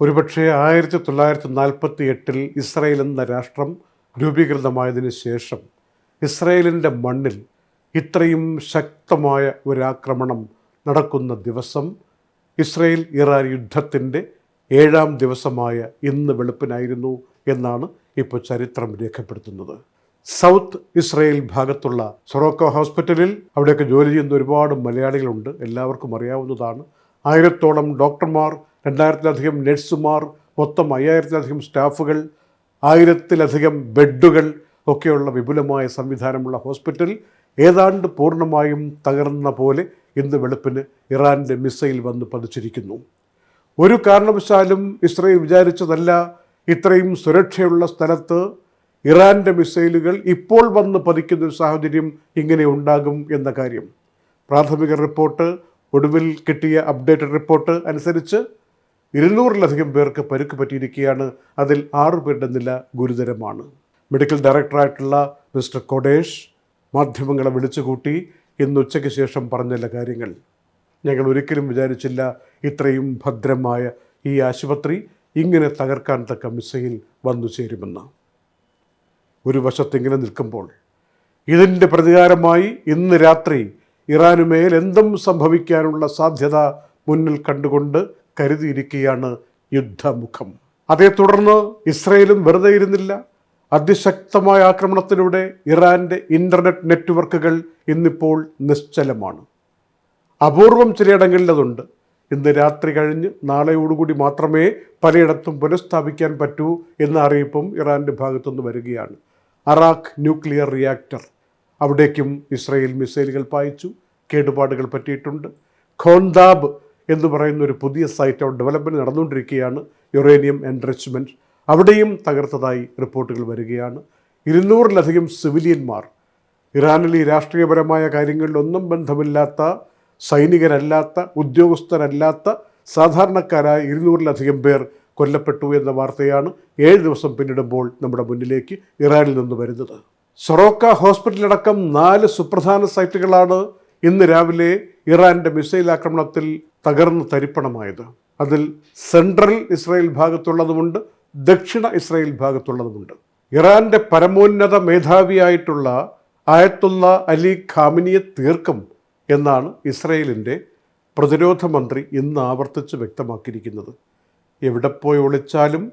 ഒരുപക്ഷെ ആയിരത്തി തൊള്ളായിരത്തി നാൽപ്പത്തി എട്ടിൽ ഇസ്രയേൽ എന്ന രാഷ്ട്രം രൂപീകൃതമായതിന് ശേഷം ഇസ്രയേലിന്റെ മണ്ണിൽ ഇത്രയും ശക്തമായ ഒരാക്രമണം നടക്കുന്ന ദിവസം ഇസ്രയേൽ ഇറാൻ യുദ്ധത്തിന്റെ ഏഴാം ദിവസമായ ഇന്ന് വെളുപ്പിനായിരുന്നു എന്നാണ് ഇപ്പോൾ ചരിത്രം രേഖപ്പെടുത്തുന്നത്. സൗത്ത് ഇസ്രയേൽ ഭാഗത്തുള്ള സൊറോക്കോ ഹോസ്പിറ്റലിൽ അവിടെയൊക്കെ ജോലി ചെയ്യുന്ന ഒരുപാട് മലയാളികളുണ്ട്. എല്ലാവർക്കും അറിയാവുന്നതാണ്. ആയിരത്തോളം ഡോക്ടർമാർ രണ്ടായിരത്തിലധികം നഴ്സുമാർ മൊത്തം അയ്യായിരത്തിലധികം സ്റ്റാഫുകൾ ആയിരത്തിലധികം ബെഡുകൾ ഒക്കെയുള്ള വിപുലമായ സംവിധാനമുള്ള ഹോസ്പിറ്റൽ ഏതാണ്ട് പൂർണമായും തകർന്ന പോലെ ഇന്ന് വെളുപ്പിന് ഇറാന്റെ മിസൈൽ വന്ന് പതിച്ചിരിക്കുന്നു. ഒരു കാരണവശാലും ഇസ്രയേൽ വിചാരിച്ചതല്ല ഇത്രയും സുരക്ഷയുള്ള സ്ഥലത്ത് ഇറാന്റെ മിസൈലുകൾ ഇപ്പോൾ വന്ന് പതിക്കുന്ന ഒരു സാഹചര്യം ഇങ്ങനെ ഉണ്ടാകും എന്ന കാര്യം. പ്രാഥമിക റിപ്പോർട്ട് ഒടുവിൽ കിട്ടിയ അപ്ഡേറ്റഡ് റിപ്പോർട്ട് അനുസരിച്ച് ഇരുന്നൂറിലധികം പേർക്ക് പരുക്ക് പറ്റിയിരിക്കുകയാണ്. അതിൽ ആറു പേരുടെ നില ഗുരുതരമാണ്. മെഡിക്കൽ ഡയറക്ടറായിട്ടുള്ള മിസ്റ്റർ കൊടേഷ് മാധ്യമങ്ങളെ വിളിച്ചുകൂട്ടി ഇന്ന് ഉച്ചയ്ക്ക് ശേഷം പറഞ്ഞല്ല കാര്യങ്ങൾ. ഞങ്ങൾ ഒരിക്കലും വിചാരിച്ചില്ല ഇത്രയും ഭദ്രമായ ഈ ആശുപത്രി ഇങ്ങനെ തകർക്കാൻ തക്ക മിസൈൽ വന്നു ചേരുമെന്ന്. ഒരു വശത്തിങ്ങനെ നിൽക്കുമ്പോൾ ഇതിന്റെ പ്രതികാരമായി ഇന്ന് രാത്രി ഇറാനുമേൽ എന്തും സംഭവിക്കാനുള്ള സാധ്യത മുന്നിൽ കണ്ടുകൊണ്ട് കരുതിയിരിക്കുകയാണ് യുദ്ധമുഖം. അതേ തുടർന്ന് ഇസ്രയേലും വെറുതെ ഇരുന്നില്ല. അതിശക്തമായ ആക്രമണത്തിലൂടെ ഇറാന്റെ ഇന്റർനെറ്റ് നെറ്റ്വർക്കുകൾ ഇന്നിപ്പോൾ നിശ്ചലമാണ്. അപൂർവം ചിലയിടങ്ങളിൽ അതുണ്ട് ഇന്ന് രാത്രി കഴിഞ്ഞ് നാളെയോടുകൂടി മാത്രമേ പലയിടത്തും പുനഃസ്ഥാപിക്കാൻ പറ്റൂ എന്ന അറിയിപ്പും ഇറാന്റെ ഭാഗത്തുനിന്ന് വരികയാണ്. Arak nuclear reactor. അവിടേക്കും ഇസ്രയേൽ മിസൈലുകൾ പായിച്ചു. കേടുപാടുകൾ പറ്റിയിട്ടുണ്ട്. ഖോന്താബ് എന്ന് പറയുന്ന ഒരു പുതിയ സൈറ്റ് അവിടെ ഡെവലപ്മെന്റ് നടന്നുകൊണ്ടിരിക്കുകയാണ്. യുറേനിയം എൻറിച്ച്മെന്റ് അവിടെയും തകർത്തതായി റിപ്പോർട്ടുകൾ വരികയാണ്. ഇരുന്നൂറിലധികം സിവിലിയന്മാർ ഇറാനിൽ ഈ രാഷ്ട്രീയപരമായ കാര്യങ്ങളിലൊന്നും ബന്ധമില്ലാത്ത സൈനികരല്ലാത്ത ഉദ്യോഗസ്ഥരല്ലാത്ത സാധാരണക്കാരായ ഇരുന്നൂറിലധികം പേർ കൊല്ലപ്പെട്ടു എന്ന വാർത്തയാണ് ഏഴ് ദിവസം പിന്നിടുമ്പോൾ നമ്മുടെ മുന്നിലേക്ക് ഇറാനിൽ നിന്ന് വരുന്നത്. സൊറോക്ക ഹോസ്പിറ്റലടക്കം നാല് സുപ്രധാന സൈറ്റുകളാണ് ഇന്ന് രാവിലെ ഇറാന്റെ മിസൈൽ ആക്രമണത്തിൽ തകർന്ന് തരിപ്പണമായത്. അതിൽ സെൻട്രൽ ഇസ്രായേൽ ഭാഗത്തുള്ളതുമുണ്ട് ദക്ഷിണ ഇസ്രായേൽ ഭാഗത്തുള്ളതുമുണ്ട്. ഇറാന്റെ പരമോന്നത മേധാവിയായിട്ടുള്ള ആയത്തുള്ള അലി ഖാമിനിയെ തീർക്കും എന്നാണ് ഇസ്രയേലിന്റെ പ്രതിരോധ മന്ത്രി ഇന്ന് ആവർത്തിച്ച് വ്യക്തമാക്കിയിരിക്കുന്നത്. എവിടെ പോയി ഒളിച്ചാലും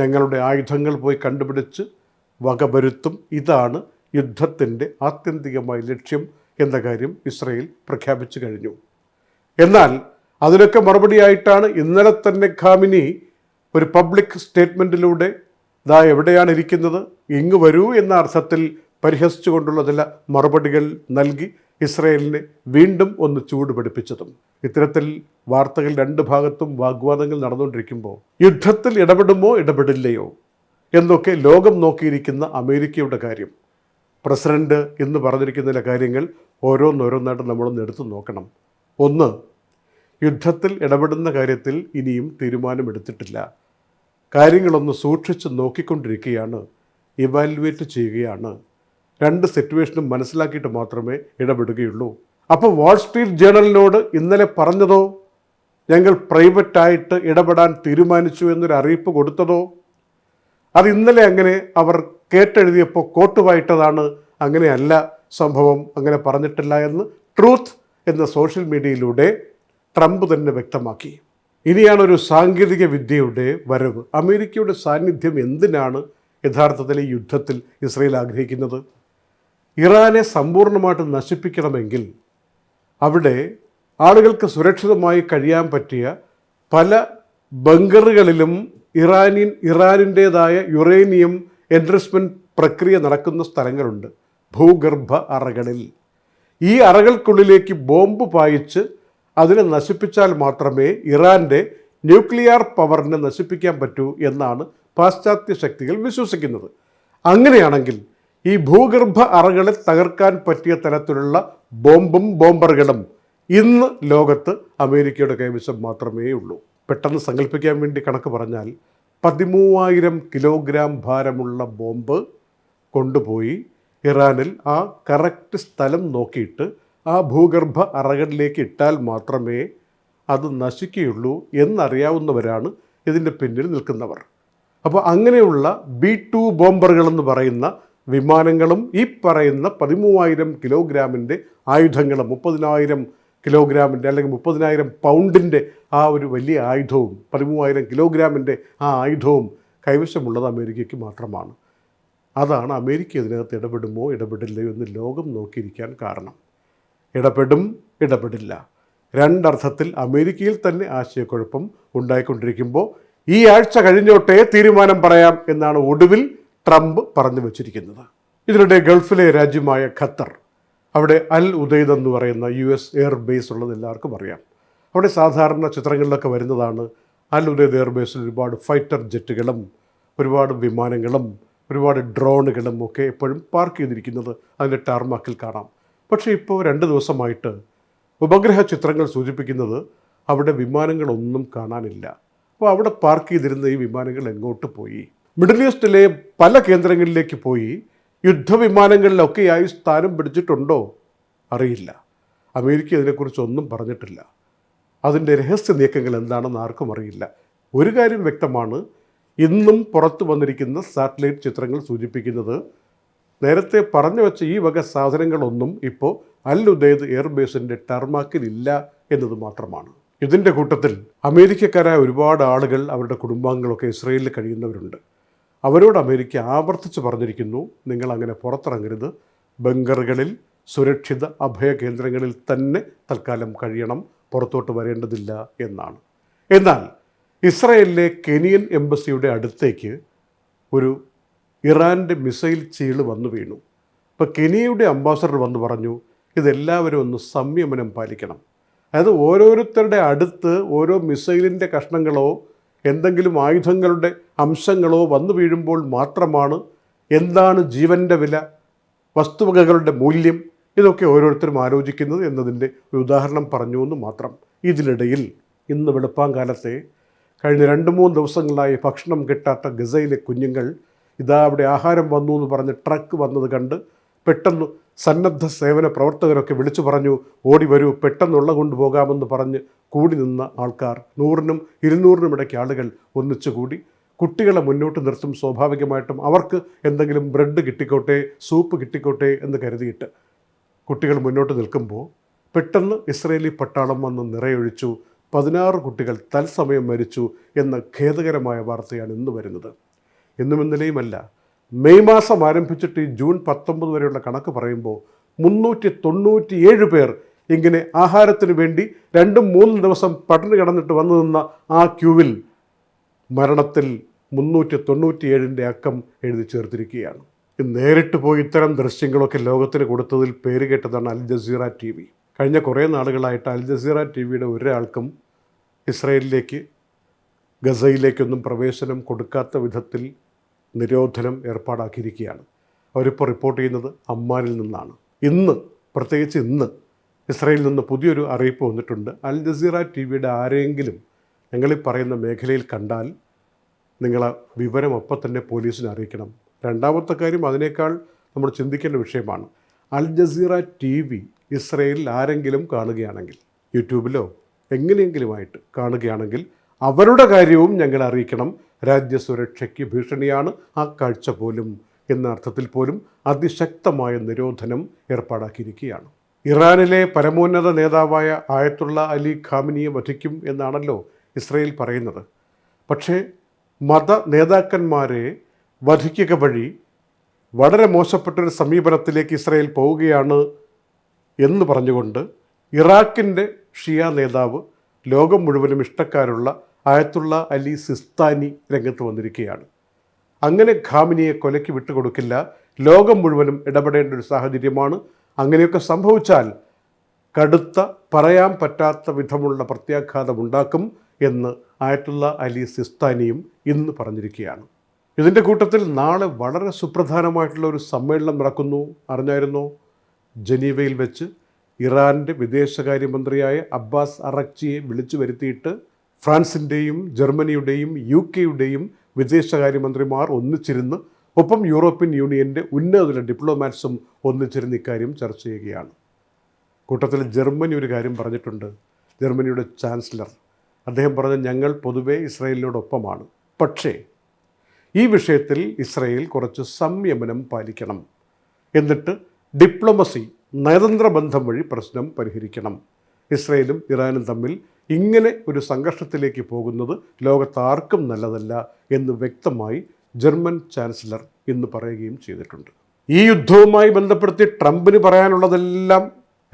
ഞങ്ങളുടെ ആയുധങ്ങൾ പോയി കണ്ടുപിടിച്ച് വകവരുത്തും ഇതാണ് യുദ്ധത്തിന്റെ ആത്യന്തികമായ ലക്ഷ്യം എന്ന കാര്യം ഇസ്രയേൽ പ്രഖ്യാപിച്ചു കഴിഞ്ഞു. എന്നാൽ അതിനൊക്കെ മറുപടിയായിട്ടാണ് ഇന്നലെ തന്നെ ഖാമിനി ഒരു പബ്ലിക് സ്റ്റേറ്റ്മെന്റിലൂടെ ഇതാ എവിടെയാണ് ഇരിക്കുന്നത് ഇങ്ങ് വരൂ എന്ന അർത്ഥത്തിൽ പരിഹസിച്ചുകൊണ്ടുള്ള ചില മറുപടികൾ നൽകി ഇസ്രയേലിനെ വീണ്ടും ഒന്ന് ചൂട് പിടിപ്പിച്ചതും. ഇത്തരത്തിൽ വാർത്തകൾ രണ്ട് ഭാഗത്തും വാഗ്വാദങ്ങൾ നടന്നുകൊണ്ടിരിക്കുമ്പോൾ യുദ്ധത്തിൽ ഇടപെടുമോ ഇടപെടില്ലയോ എന്നൊക്കെ ലോകം നോക്കിയിരിക്കുന്ന അമേരിക്കയുടെ കാര്യം. പ്രസിഡന്റ് എന്ന് പറഞ്ഞിരിക്കുന്ന കാര്യങ്ങൾ ഓരോന്നോരോന്നായിട്ട് നമ്മളൊന്ന് എടുത്തു നോക്കണം. ഒന്ന് യുദ്ധത്തിൽ ഇടപെടുന്ന കാര്യത്തിൽ ഇനിയും തീരുമാനമെടുത്തിട്ടില്ല. കാര്യങ്ങളൊന്ന് സൂക്ഷിച്ച് നോക്കിക്കൊണ്ടിരിക്കുകയാണ് ഇവാലുവേറ്റ് ചെയ്യുകയാണ്. രണ്ട് സിറ്റുവേഷനും മനസ്സിലാക്കിയിട്ട് മാത്രമേ ഇടപെടുകയുള്ളൂ. അപ്പോൾ വാൾസ്ട്രീറ്റ് ജേണലിനോട് ഇന്നലെ പറഞ്ഞതോ? ഞങ്ങൾ പ്രൈവറ്റായിട്ട് ഇടപെടാൻ തീരുമാനിച്ചു എന്നൊരു അറിയിപ്പ് കൊടുത്തതോ? അത് ഇന്നലെ അങ്ങനെ അവർ കേട്ടെഴുതിയപ്പോൾ കോട്ട് വായിട്ടതാണ് അങ്ങനെയല്ല സംഭവം അങ്ങനെ പറഞ്ഞിട്ടില്ല എന്ന് ട്രൂത്ത് എന്ന സോഷ്യൽ മീഡിയയിലൂടെ ട്രംപ് തന്നെ വ്യക്തമാക്കി. ഇനിയാണ് ഒരു സാങ്കേതിക വിദ്യയുടെ വരവ്. അമേരിക്കയുടെ സാന്നിധ്യം എന്തിനാണ് യഥാർത്ഥത്തിൽ ഈ യുദ്ധത്തിൽ ഇസ്രയേൽ ആഗ്രഹിക്കുന്നത്? ഇറാനെ സമ്പൂർണമായിട്ട് നശിപ്പിക്കണമെങ്കിൽ അവിടെ ആളുകൾക്ക് സുരക്ഷിതമായി കഴിയാൻ പറ്റിയ പല ബങ്കറുകളിലും ഇറാനിയൻ ഇറാനിന്റേതായ യുറേനിയം എൻട്രസ്മെന്റ് പ്രക്രിയ നടക്കുന്ന സ്ഥലങ്ങളുണ്ട്. ഭൂഗർഭ അറകളിൽ. ഈ അറകൾക്കുള്ളിലേക്ക് ബോംബ് പായിച്ച് അതിനെ നശിപ്പിച്ചാൽ മാത്രമേ ഇറാന്റെ ന്യൂക്ലിയർ പവറിനെ നശിപ്പിക്കാൻ പറ്റൂ എന്നാണ് പാശ്ചാത്യ ശക്തികൾ വിശ്വസിക്കുന്നത്. അങ്ങനെയാണെങ്കിൽ ഈ ഭൂഗർഭ അറകളെ തകർക്കാൻ പറ്റിയ തരത്തിലുള്ള ബോംബും ബോംബറുകളും ഇന്ന് ലോകത്ത് അമേരിക്കയുടെ കൈവശം മാത്രമേ ഉള്ളൂ. പെട്ടെന്ന് സങ്കല്പിക്കാൻ വേണ്ടി കണക്ക് പറഞ്ഞാൽ പതിമൂവായിരം കിലോഗ്രാം ഭാരമുള്ള ബോംബ് കൊണ്ടുപോയി ഇറാനിൽ ആ കറക്റ്റ് സ്ഥലം നോക്കിയിട്ട് ആ ഭൂഗർഭ അറകളിലേക്ക് ഇട്ടാൽ മാത്രമേ അത് നശിക്കുകയുള്ളൂ എന്നറിയാവുന്നവരാണ് ഇതിന്റെ പിന്നിൽ നിൽക്കുന്നവർ. അപ്പോൾ അങ്ങനെയുള്ള ബി ടു ബോംബറുകളെന്ന് പറയുന്ന വിമാനങ്ങളും ഈ പറയുന്ന പതിമൂവായിരം കിലോഗ്രാമിന്റെ ആയുധങ്ങളും മുപ്പതിനായിരം കിലോഗ്രാമിന്റെ അല്ലെങ്കിൽ മുപ്പതിനായിരം പൗണ്ടിന്റെ ആ ഒരു വലിയ ആയുധവും പതിമൂവായിരം കിലോഗ്രാമിന്റെ ആ ആയുധവും കൈവശമുള്ളത് അമേരിക്കയ്ക്ക് മാത്രമാണ്. അതാണ് അമേരിക്ക ഇതിനകത്ത് ഇടപെടുമോ ഇടപെടില്ലയോ എന്ന് ലോകം നോക്കിയിരിക്കാൻ കാരണം. ഇടപെടും ഇടപെടില്ല. രണ്ടർത്ഥത്തിൽ അമേരിക്കയിൽ തന്നെ ആശയക്കുഴപ്പം ഉണ്ടായിക്കൊണ്ടിരിക്കുമ്പോൾ ഈ ആഴ്ച കഴിഞ്ഞോട്ടേ തീരുമാനം പറയാം എന്നാണ് ഒടുവിൽ ട്രംപ് പറഞ്ഞു വച്ചിരിക്കുന്നത്. ഇതിനിടെ ഗൾഫിലെ രാജ്യമായ ഖത്തർ അവിടെ അൽ ഉദയ്ദ് എന്ന് പറയുന്ന യു എസ് എയർ ബേസ് ഉള്ളത് എല്ലാവർക്കും അറിയാം. അവിടെ സാധാരണ ചിത്രങ്ങളിലൊക്കെ വരുന്നതാണ് അൽ ഉദയ്ദ് എയർ ബേസിൽ ഒരുപാട് ഫൈറ്റർ ജെറ്റുകളും ഒരുപാട് വിമാനങ്ങളും ഒരുപാട് ഡ്രോണുകളും ഒക്കെ എപ്പോഴും പാർക്ക് ചെയ്തിരിക്കുന്നത് അതിന്റെ ടാർമാക്കിൽ കാണാം. പക്ഷേ ഇപ്പോൾ രണ്ട് ദിവസമായിട്ട് ഉപഗ്രഹ ചിത്രങ്ങൾ സൂചിപ്പിക്കുന്നത് അവിടെ വിമാനങ്ങളൊന്നും കാണാനില്ല. അപ്പോൾ അവിടെ പാർക്ക് ചെയ്തിരുന്ന ഈ വിമാനങ്ങൾ എങ്ങോട്ട് പോയി? മിഡിൽ ഈസ്റ്റിലെ പല കേന്ദ്രങ്ങളിലേക്ക് പോയി യുദ്ധവിമാനങ്ങളിലൊക്കെയായി സ്ഥാനം പിടിച്ചിട്ടുണ്ടോ? അറിയില്ല. അമേരിക്ക ഇതിനെക്കുറിച്ച് ഒന്നും പറഞ്ഞിട്ടില്ല. അതിന്റെ രഹസ്യ നീക്കങ്ങൾ എന്താണെന്ന് ആർക്കും അറിയില്ല. ഒരു കാര്യം വ്യക്തമാണ്. ഇന്നും പുറത്തു വന്നിരിക്കുന്ന സാറ്റലൈറ്റ് ചിത്രങ്ങൾ സൂചിപ്പിക്കുന്നത് നേരത്തെ പറഞ്ഞു വെച്ച ഈ വക സാധനങ്ങളൊന്നും ഇപ്പോൾ അൽ ഉദൈദ് എയർബേസിന്റെ ടർമാക്കിലില്ല എന്നത് മാത്രമാണ്. ഇതിന്റെ കൂട്ടത്തിൽ അമേരിക്കക്കാരായ ഒരുപാട് ആളുകൾ അവരുടെ കുടുംബാംഗങ്ങളൊക്കെ ഇസ്രയേലിൽ കഴിയുന്നവരുണ്ട്. അവരോട് അമേരിക്ക ആവർത്തിച്ച് പറഞ്ഞിരിക്കുന്നു നിങ്ങൾ അങ്ങനെ പുറത്തിറങ്ങരുത്. ബങ്കറുകളിൽ സുരക്ഷിത അഭയ കേന്ദ്രങ്ങളിൽ തന്നെ തൽക്കാലം കഴിയണം. പുറത്തോട്ട് വരേണ്ടതില്ല എന്നാണ്. എന്നാൽ ഇസ്രയേലിലെ കെനിയൻ എംബസിയുടെ അടുത്തേക്ക് ഒരു ഇറാന്റെ മിസൈൽ ചീൾ വന്നു വീണു. ഇപ്പോൾ കെനിയയുടെ അംബാസഡർ വന്ന് പറഞ്ഞു ഇതെല്ലാവരും ഒന്ന് സംയമനം പാലിക്കണം. അതായത് ഓരോരുത്തരുടെ അടുത്ത് ഓരോ മിസൈലിന്റെ കഷ്ണങ്ങളോ എന്തെങ്കിലും ആയുധങ്ങളുടെ അംശങ്ങളോ വന്നു വീഴുമ്പോൾ മാത്രമാണ് എന്താണ് ജീവന്റെ വില വസ്തുവകകളുടെ മൂല്യം ഇതൊക്കെ ഓരോരുത്തരും ആലോചിക്കുന്നത് എന്നതിന്റെ ഒരു ഉദാഹരണം പറഞ്ഞു എന്ന് മാത്രം. ഇതിനിടയിൽ ഇന്ന് വെളുപ്പാങ്കാലത്തെ കഴിഞ്ഞ രണ്ട് മൂന്ന് ദിവസങ്ങളായി ഭക്ഷണം കിട്ടാത്ത ഗസയിലെ കുഞ്ഞുങ്ങൾ ഇതാ അവിടെ ആഹാരം വന്നു എന്ന് പറഞ്ഞ് ട്രക്ക് വന്നത് കണ്ട് പെട്ടെന്ന് സന്നദ്ധ സേവന പ്രവർത്തകരൊക്കെ വിളിച്ചു പറഞ്ഞു ഓടി വരൂ പെട്ടെന്നുള്ള കൊണ്ടുപോകാമെന്ന് പറഞ്ഞ് കൂടി നിന്ന ആൾക്കാർ. നൂറിനും ഇരുന്നൂറിനും ഇടയ്ക്ക് ആളുകൾ ഒന്നിച്ചു കൂടി. കുട്ടികളെ മുന്നോട്ട് നിർത്തും സ്വാഭാവികമായിട്ടും അവർക്ക് എന്തെങ്കിലും ബ്രെഡ് കിട്ടിക്കോട്ടെ സൂപ്പ് കിട്ടിക്കോട്ടെ എന്ന് കരുതിയിട്ട് കുട്ടികൾ മുന്നോട്ട് നിൽക്കുമ്പോൾ പെട്ടെന്ന് ഇസ്രയേലി പട്ടാളം വന്ന് നിറയൊഴിച്ചു. പതിനാറ് കുട്ടികൾ തത്സമയം മരിച്ചു എന്ന ഖേദകരമായ വാർത്തയാണ് ഇന്ന് വരുന്നത്. എന്നും ഇന്നലെയുമല്ല. മെയ് മാസം ആരംഭിച്ചിട്ട് ഈ ജൂൺ പത്തൊമ്പത് വരെയുള്ള കണക്ക് പറയുമ്പോൾ മുന്നൂറ്റി തൊണ്ണൂറ്റി ഏഴ് പേർ ഇങ്ങനെ ആഹാരത്തിന് വേണ്ടി രണ്ടും മൂന്നും ദിവസം പട്ടിണി കിടന്നിട്ട് വന്നു നിന്ന ആ ക്യൂവിൽ മരണത്തിൽ മുന്നൂറ്റി തൊണ്ണൂറ്റിയേഴിന്റെ അക്കം എഴുതി ചേർത്തിരിക്കുകയാണ്. നേരിട്ട് പോയി ഇത്തരം ദൃശ്യങ്ങളൊക്കെ ലോകത്തിന് കൊടുത്തതിൽ പേര് കേട്ടതാണ് അൽ ജസീറ ടി വി. കഴിഞ്ഞ കുറേ നാളുകളായിട്ട് അൽ ജസീറ ടി വിയുടെ ഒരാൾക്കും ഇസ്രയേലിലേക്ക് ഗസയിലേക്കൊന്നും പ്രവേശനം കൊടുക്കാത്ത വിധത്തിൽ നിരോധനം ഏർപ്പാടാക്കിയിരിക്കുകയാണ്. അവരിപ്പോൾ റിപ്പോർട്ട് ചെയ്യുന്നത് അമ്മാനിൽ നിന്നാണ്. ഇന്ന് പ്രത്യേകിച്ച് ഇന്ന് ഇസ്രയേലിൽ നിന്ന് പുതിയൊരു അറിയിപ്പ് വന്നിട്ടുണ്ട്. അൽ ജസീറ ടി വിയുടെ ആരെങ്കിലും ഞങ്ങളീ പറയുന്ന മേഖലയിൽ കണ്ടാൽ നിങ്ങൾ വിവരം അപ്പം തന്നെ പോലീസിനെ അറിയിക്കണം. രണ്ടാമത്തെ കാര്യം അതിനേക്കാൾ നമ്മൾ ചിന്തിക്കേണ്ട വിഷയമാണ്. അൽ ജസീറ ടി വി ഇസ്രയേലിൽ ആരെങ്കിലും കാണുകയാണെങ്കിൽ യൂട്യൂബിലോ എങ്ങനെയെങ്കിലുമായിട്ട് കാണുകയാണെങ്കിൽ അവരുടെ കാര്യവും ഞങ്ങളെ അറിയിക്കണം. രാജ്യസുരക്ഷയ്ക്ക് ഭീഷണിയാണ് ആ കാഴ്ച പോലും എന്ന അർത്ഥത്തിൽ പോലും അതിശക്തമായ നിരോധനം ഏർപ്പാടാക്കിയിരിക്കുകയാണ്. ഇറാനിലെ പരമോന്നത നേതാവായ ആയത്തുള്ള അലി ഖാമിനിയെ വധിക്കും എന്നാണല്ലോ ഇസ്രയേൽ പറയുന്നത്. പക്ഷേ മത നേതാക്കന്മാരെ വധിക്കുക വഴി വളരെ മോശപ്പെട്ടൊരു സമീപനത്തിലേക്ക് ഇസ്രയേൽ പോവുകയാണ് എന്ന് പറഞ്ഞുകൊണ്ട് ഇറാഖിന്റെ ഷിയ നേതാവ് ലോകം മുഴുവനും ഇഷ്ടക്കാരുള്ള ആയത്തുള്ള അലി സിസ്താനി രംഗത്ത് വന്നിരിക്കുകയാണ്. അങ്ങനെ ഖാമിനിയെ കൊലയ്ക്ക് വിട്ടുകൊടുക്കില്ല. ലോകം മുഴുവനും ഇടപെടേണ്ട ഒരു സാഹചര്യമാണ്. അങ്ങനെയൊക്കെ സംഭവിച്ചാൽ കടുത്ത പറയാൻ പറ്റാത്ത വിധമുള്ള പ്രത്യാഘാതമുണ്ടാക്കും എന്ന് ആയത്തുള്ള അലി സിസ്താനിയും ഇന്ന് പറഞ്ഞിരിക്കുകയാണ്. ഇതിന്റെ കൂട്ടത്തിൽ നാളെ വളരെ സുപ്രധാനമായിട്ടുള്ള ഒരു സമ്മേളനം നടക്കുന്നു. അറിഞ്ഞായിരുന്നോ? ജനീവയിൽ വെച്ച് ഇറാന്റെ വിദേശകാര്യമന്ത്രിയായ അബ്ബാസ് അറക്ചിയെ വിളിച്ചു വരുത്തിയിട്ട് ഫ്രാൻസിന്റെയും ജർമ്മനിയുടെയും യു കെയുടെയും വിദേശകാര്യമന്ത്രിമാർ ഒന്നിച്ചിരുന്ന് ഒപ്പം യൂറോപ്യൻ യൂണിയന്റെ ഉന്നതതല ഡിപ്ലോമാറ്റ്സും ഒന്നിച്ചിരുന്ന് ഇക്കാര്യം ചർച്ച ചെയ്യുകയാണ്. കൂട്ടത്തിൽ ജർമ്മനി ഒരു കാര്യം പറഞ്ഞിട്ടുണ്ട്. ജർമ്മനിയുടെ ചാൻസലർ. അദ്ദേഹം പറഞ്ഞ ഞങ്ങൾ പൊതുവെ ഇസ്രയേലിനോടൊപ്പമാണ്. പക്ഷേ ഈ വിഷയത്തിൽ ഇസ്രയേൽ കുറച്ച് സംയമനം പാലിക്കണം. എന്നിട്ട് ഡിപ്ലോമസി നയതന്ത്ര ബന്ധം വഴി പ്രശ്നം പരിഹരിക്കണം. ഇസ്രയേലും ഇറാനും തമ്മിൽ ഇങ്ങനെ ഒരു സംഘർഷത്തിലേക്ക് പോകുന്നത് ലോകത്താർക്കും നല്ലതല്ല എന്ന് വ്യക്തമായി ജർമ്മൻ ചാൻസലർ ഇന്ന് പറയുകയും ചെയ്തിട്ടുണ്ട്. ഈ യുദ്ധവുമായി ബന്ധപ്പെടുത്തി ട്രംപിന് പറയാനുള്ളതെല്ലാം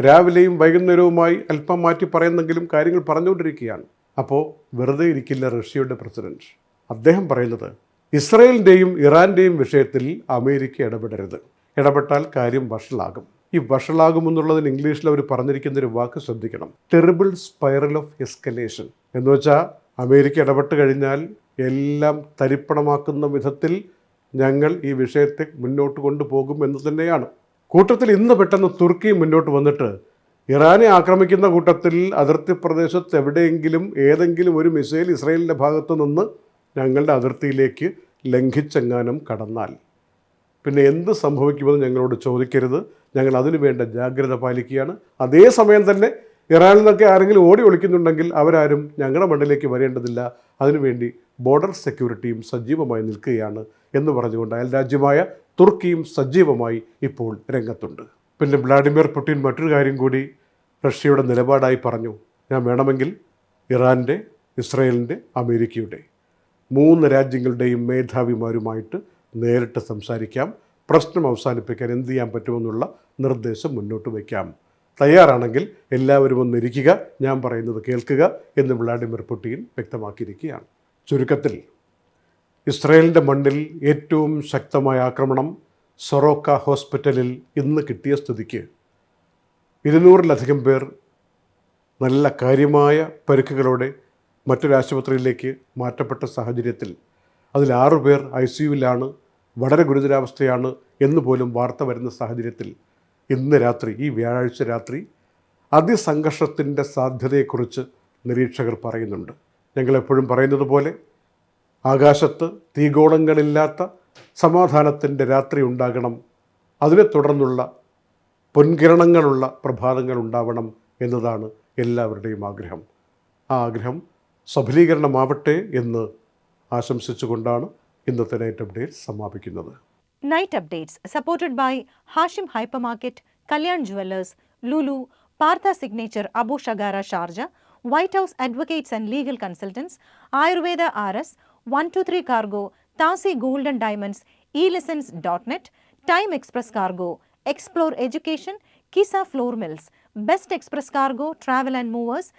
രാവിലെയും വൈകുന്നേരവുമായി അല്പം മാറ്റി പറയുന്നെങ്കിലും കാര്യങ്ങൾ പറഞ്ഞുകൊണ്ടിരിക്കുകയാണ്. അപ്പോൾ വെറുതെ ഇരിക്കില്ല റഷ്യയുടെ പ്രസിഡന്റ്. അദ്ദേഹം പറയുന്നത് ഇസ്രയേലിന്റെയും ഇറാന്റെയും വിഷയത്തിൽ അമേരിക്ക ഇടപെടരുത്. ഇടപെട്ടാൽ കാര്യം വഷളാകും. ഈ വഷളാകുമെന്നുള്ളതിന് ഇംഗ്ലീഷിൽ അവർ പറഞ്ഞിരിക്കുന്ന ഒരു വാക്ക് ശ്രദ്ധിക്കണം. ടെറിബിൾ സ്പൈറൽ ഓഫ് എസ്കലേഷൻ എന്ന് വെച്ചാൽ അമേരിക്ക ഇടപെട്ട് കഴിഞ്ഞാൽ എല്ലാം തരിപ്പണമാക്കുന്ന വിധത്തിൽ ഞങ്ങൾ ഈ വിഷയത്തെ മുന്നോട്ട് കൊണ്ടുപോകും എന്ന് തന്നെയാണ്. കൂട്ടത്തിൽ ഇന്ന് പെട്ടെന്ന് തുർക്കി മുന്നോട്ട് വന്നിട്ട് ഇറാനെ ആക്രമിക്കുന്ന കൂട്ടത്തിൽ അതിർത്തി പ്രദേശത്ത് എവിടെയെങ്കിലും ഏതെങ്കിലും ഒരു മിസൈൽ ഇസ്രയേലിന്റെ ഭാഗത്തു നിന്ന് ഞങ്ങളുടെ അതിർത്തിയിലേക്ക് ലംഘിച്ചെങ്ങാനും കടന്നാൽ. പിന്നെ എന്ത് സംഭവിക്കുമെന്ന് ഞങ്ങളോട് ചോദിക്കരുത്. ഞങ്ങൾ അതിനു വേണ്ട ജാഗ്രത പാലിക്കുകയാണ്. അതേസമയം തന്നെ ഇറാനിൽ നിന്നൊക്കെ ആരെങ്കിലും ഓടി ഒളിക്കുന്നുണ്ടെങ്കിൽ അവരാരും ഞങ്ങളുടെ മണ്ണിലേക്ക് വരേണ്ടതില്ല. അതിനുവേണ്ടി ബോർഡർ സെക്യൂരിറ്റിയും സജീവമായി നിൽക്കുകയാണ് എന്ന് പറഞ്ഞുകൊണ്ട് അയൽരാജ്യമായ തുർക്കിയും സജീവമായി ഇപ്പോൾ രംഗത്തുണ്ട്. പിന്നെ വ്ളാഡിമിർ പുടിൻ മറ്റൊരു കാര്യം കൂടി റഷ്യയുടെ നിലപാടായി പറഞ്ഞു. ഞാൻ വേണമെങ്കിൽ ഇറാന്റെ ഇസ്രയേലിന്റെ അമേരിക്കയുടെ മൂന്ന് രാജ്യങ്ങളുടെയും മേധാവിമാരുമായിട്ട് നേരിട്ട് സംസാരിക്കാം. പ്രശ്നം അവസാനിപ്പിക്കാൻ എന്ത് ചെയ്യാൻ പറ്റുമെന്നുള്ള നിർദ്ദേശം മുന്നോട്ട് വയ്ക്കാം. തയ്യാറാണെങ്കിൽ എല്ലാവരും ഒന്നിരിക്കുക. ഞാൻ പറയുന്നത് കേൾക്കുക എന്ന് വ്ളാഡിമിർ പുടിൻ വ്യക്തമാക്കിയിരിക്കുകയാണ്. ചുരുക്കത്തിൽ ഇസ്രയേലിന്റെ മണ്ണിൽ ഏറ്റവും ശക്തമായ ആക്രമണം സൊറോക്ക ഹോസ്പിറ്റലിൽ ഇന്ന് കിട്ടിയ സ്ഥിതിക്ക്. ഇരുന്നൂറിലധികം പേർ നല്ല കാര്യമായ പരുക്കുകളോടെ മറ്റൊരു ആശുപത്രിയിലേക്ക് മാറ്റപ്പെട്ട സാഹചര്യത്തിൽ അതിൽ ആറു പേർ ഐ സിയുവിലാണ് വളരെ ഗുരുതരാവസ്ഥയാണ് എന്ന് പോലും വാർത്ത വരുന്ന സാഹചര്യത്തിൽ ഇന്ന് രാത്രി ഈ വ്യാഴാഴ്ച രാത്രി അതിസംഘർഷത്തിന്റെ സാധ്യതയെക്കുറിച്ച് നിരീക്ഷകർ പറയുന്നുണ്ട്. ഞങ്ങളെപ്പോഴും പറയുന്നത് പോലെ ആകാശത്ത് തീഗോളങ്ങളില്ലാത്ത സമാധാനത്തിന്റെ രാത്രി ഉണ്ടാകണം. അതിനെ തുടർന്നുള്ള പൊൻകിരണങ്ങളുള്ള പ്രഭാതങ്ങൾ ഉണ്ടാവണം എന്നതാണ് എല്ലാവരുടെയും ആഗ്രഹം. ആ ആഗ്രഹം സഫലീകരണമാവട്ടെ എന്ന് ആശംസിച്ചുകൊണ്ടാണ് ഇന്നത്തെ night updates സമാപിക്കുന്നത്. Night updates supported by Hashim hyper market Kalyan jewellers Lulu Partha signature Abu Shagara Sharjah white house advocates and legal consultants Ayurveda R S one two three cargo താസി golden diamonds e lessons dot net time express cargo explore education Qissa flour mills best express cargo travel and movers